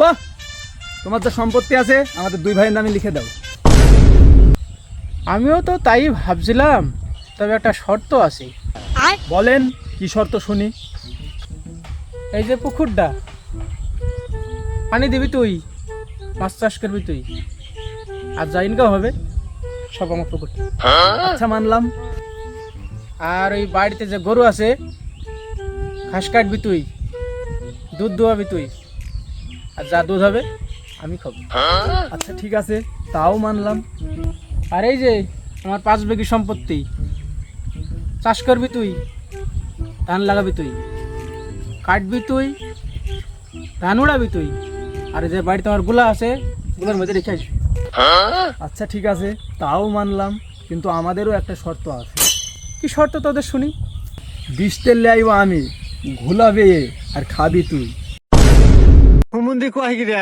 বাহ তোমার তো সম্পত্তি আছে আমাদের দুই ভাইয়ের নামে লিখে দাও। আমিও তো তাই ভাবছিলাম তবে একটা শর্ত আছে। বলেন কি শর্ত শুনি? এই যে পুকুরটা পানি দিবি তুই মাছ চাষ করবি তুই আর যা ইনকাম হবে সব আমার পুকুর আচ্ছা মানলাম। আর ওই বাড়িতে যে গরু আছে ঘাস কাটবি তুই দুধ দোয়াবি তুই আর যা দুধ হবে, আমি খাব। আচ্ছা ঠিক আছে, তাও মানলাম। আর এই যে, আমার পাঁচ বিঘি সম্পত্তি, চাষ করবি তুই, ধান লাগাবি তুই, কাটবি তুই, ধান উড়াবি তুই, আর যে বাড়িতে আমারগুলা আছে, গুলার মধ্যে রেখে আসবি। আচ্ছা ঠিক আছে, তাও মানলাম, কিন্তু আমাদেরও একটা শর্ত আছে। কি শর্ত তোদের শুনি? বিষ তেল লাইব আমি, ঘোলাবে আর খাবি তুই। ಮುಂದಕ್ಕೂ ಆಗಿದೆ